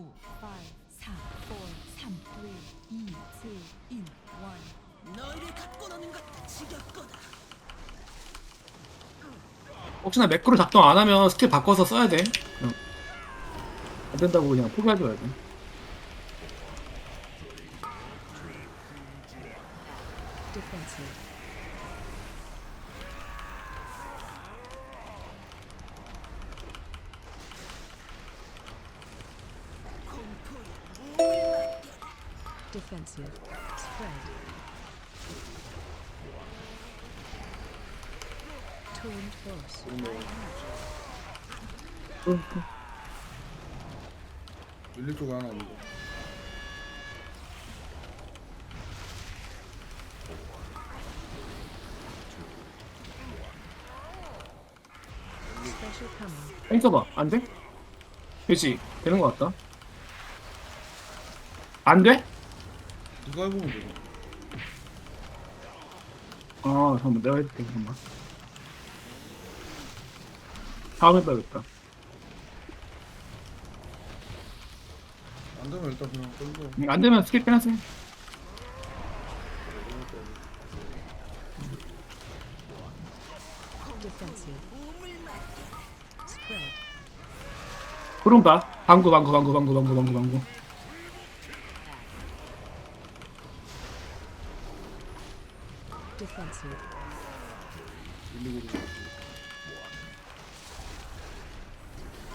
5, 4, 4, 3, 2, 2, 1, 1. 너희를 갖고 노는 것도 지겹구나. 혹시나 매크로 작동 안 하면 스킬 바꿔서 써야 돼. 그냥. 안 된다고 그냥 포기해줘야 돼. Defensive. Defensive. Spread. Torrent force. 밀릴 쪽에 하나 있는데 Special coming. 뺑 써봐. 안 돼? 그렇지. 되는 것 같다. 안 돼? 누가 해보면 되죠 아, 잠깐만. 내가 해줄게. 잠깐만. 다음 해봐야겠다. 안 되면 일단 그냥 던져 음, 안 되면. Defensive. Spread. 그럼 봐. 방구, 방구, 방구, 방구, 방구, 방구, 방구. Defensive. 밀리고 있는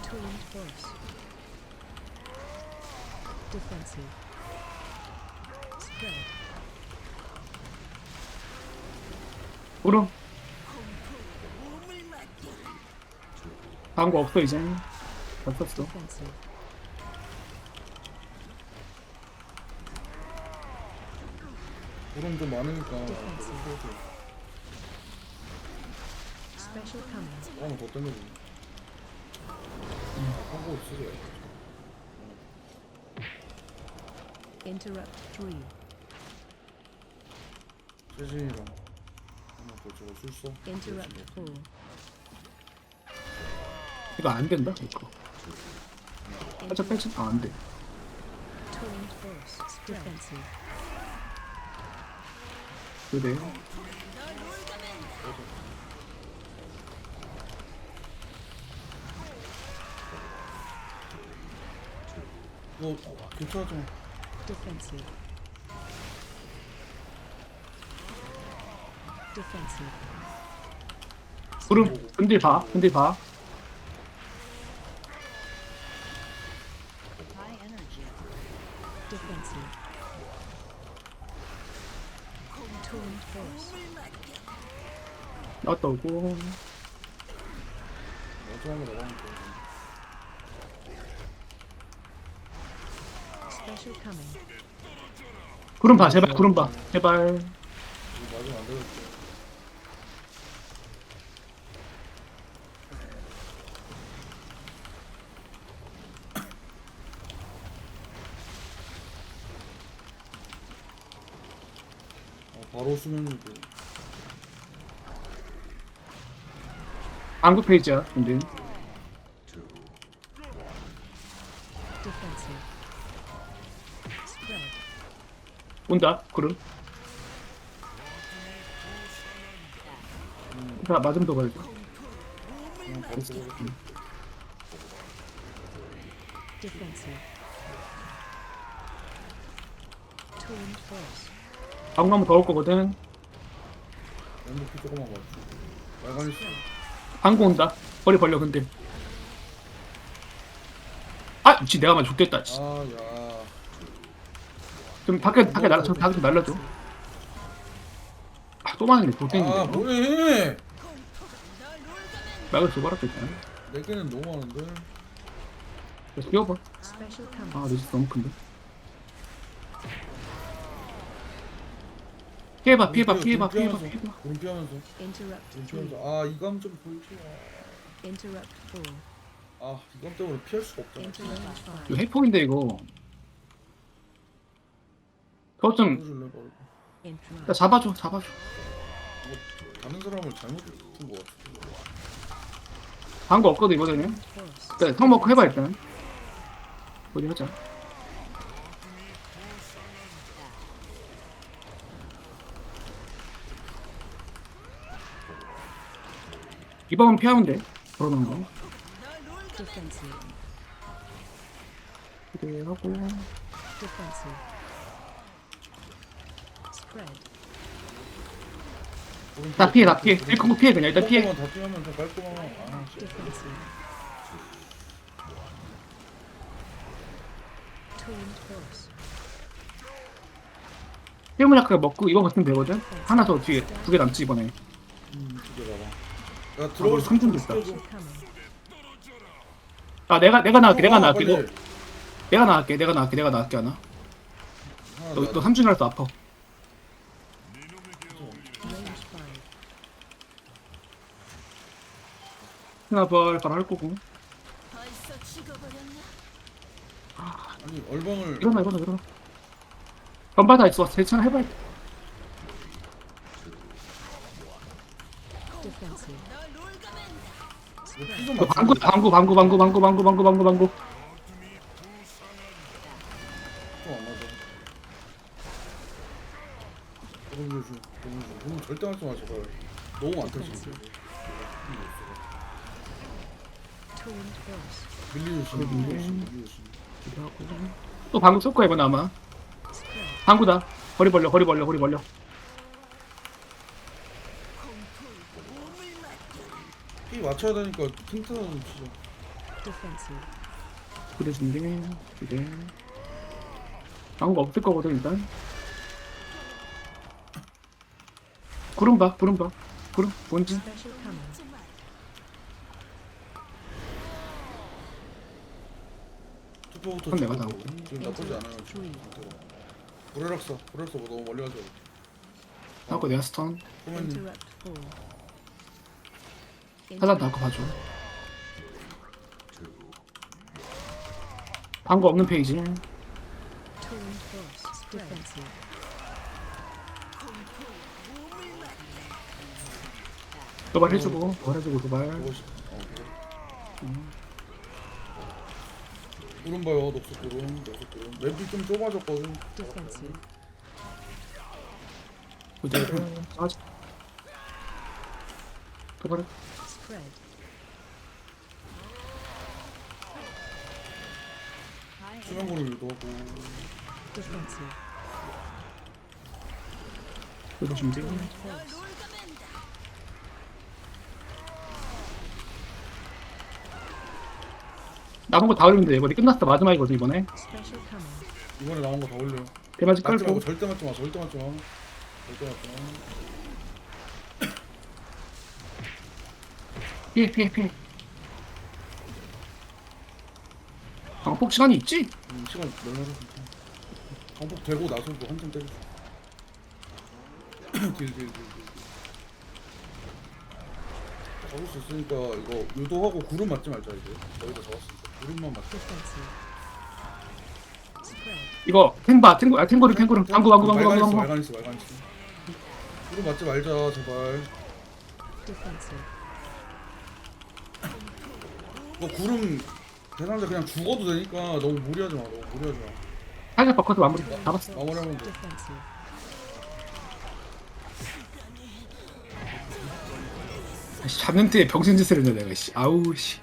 Torrent force. Defensive. Spread. 그럼. 방구 없어, 이제. 다 썼어. Defensive. 구름 좀 많으니까. Special coming. 하나 더 땡겨줘 하고 쓰자 Interrupt three. 세진이랑 하나 더 저거 술써 Interrupt four. 이거 안 된다, 이거. 살짝 빼지? 아, 안 돼. Torrent force. Defensive. 그래. 이거 괜찮았잖아 Defensive. Defensive. 그럼, 근딜 봐. 근딜 봐. Force. 오고. 마지막에 나가니까 Special coming. 구름 봐, 제발, 구름 봐. 제발. 이거 안 되겠지 바로 수면이고 방구 페이지야, 근데. Defensive. Spread. 온다, 구름. 자, 맞으면 더 가야지. 그냥 바로 쓰고 Defensive. Torrent force. 방구 한번 더올 거거든. MVP 조금만 봐줘 빨간 씨 방구 온다. 머리 벌려, 근데. 아, 지 내가 만 죽겠다. 씨. 아 야 좀 밖에, 밖에 날라, 저 밖에 좀 날려줘. 아, 또 맞네, 아 도땡인데. 뭐해 막을 수 바랐겠다. 내 개는 너무 많은데 그래서 뛰어봐. 아. 레지스 너무 큰데. 피해봐, 피해봐, 피해봐, 피해봐, 피해봐. 구름 피하면서 Interrupt 구름 three. 피하면서 아 이감 좀 보이지. 아 이감 때문에 피할 수가 없잖아. 이거 해폭인데, 이거. 그거 좀, 보여줄래 바로. 잡아줘, 잡아줘. 이거 다른 사람을 잘못한 것 같아 방구 없거든, 이거는. Force. 일단 성 먹고 해봐, 일단. 어디 하자. 이번은 피하면 돼. 그러는 거. Defensive. 기대하고. Defensive. Spread. 다 피해, 다 피해. 일콩 피해, 그냥 일단 피해. 더 깔끔하고 아 씨. Defensive. 약하게 먹고 이거 버티면 되거든? 하나 더 뒤에. 두 개 남지, 이번에. 음, 두개 봐봐 야 들어갈 수 삼촌도 있다. 아, 내가, 내가 나갈게, 내가 나갈게. 빨리. 너, 내가 나갈게, 내가 나갈게, 내가 나갈게, 하나. 하나 너, 더. 너 삼중이라서 아파. Range 5. 하나벌 바로 할 거고. 벌써 죽어버렸나? 아니 얼방을 일어나, 일어나, 일어나. 전발 다 있어. 괜찮아, 해봐. Defensive. 널 피좀 너 방구, 방구, 방구, 방구, 방구, 방구, 방구, 방구, 방구. 맞아 너무 조심 너무 조심 너무 절대 하지 마 제발 너무 안 터지 Tuned force. 밀리 조심 밀리 조심 밀리 조심 기대하고. 또 방구 쏠 거야, 이번 아마. Spread. 방구다. 허리 벌려, 허리 벌려, 허리 벌려. 피 맞춰야 되니까 튼튼한 Defensive. 그래 준비. 그래. 방구가 없을 거거든, 일단. 구름 봐, 구름 봐. 구름, 뭔지. Special coming. 투표부터 그럼 내가. 나올게. 지금 나쁘지 않아요 지금 상태가 불에락서 불에락서 뭐 너무 멀리 가죠 하고 내가 스턴. Interrupt 4. 하단 나거 봐줘. 방구 없는 페이지. Defensive. 도발 해주고, 도발 해주고, 도발. 구름 봐요 녹색 구름 녹색 구름 맵이 좀 좁아졌거든. 그대로. 맞아. 도발해. Spread. 수면 구름 유도하고 Defensive. 그래도 준비. Tuned force. 남은 거 다 올리면 돼. 이번에 끝났어. 마지막이거든, 이번에. Special coming. 이번에 나온 거 다 올려 대마지 맞지 깔고. 절대 맞지 마 절대 맞지 마 절대 맞지 마 방폭 시간이 있지? 음, 시간 널널해 광폭 되고 나서도 한참 때렸어 딜딜딜딜 잡을 수 있으니까 이거 유도하고 구름 맞지 말자 이제 저희가 잡았으니까 구름만 맞자. 이거 탱바, 탱고, 아, 탱고를, 탱고를. 방구, 방구, 방구, 방구, 방구. 말간 있어 말간 있어 구름 맞지 말자 제발 Defensive. 이거 구름 대상자 그냥 죽어도 되니까 너무 무리하지 마 너무 무리하지 마 살짝 바꿔서 마무리 잡았어. 마무리하면 돼 Defensive. 씨, 잡는 때 병신 짓을 했네, 내가, 씨. 아우, 씨.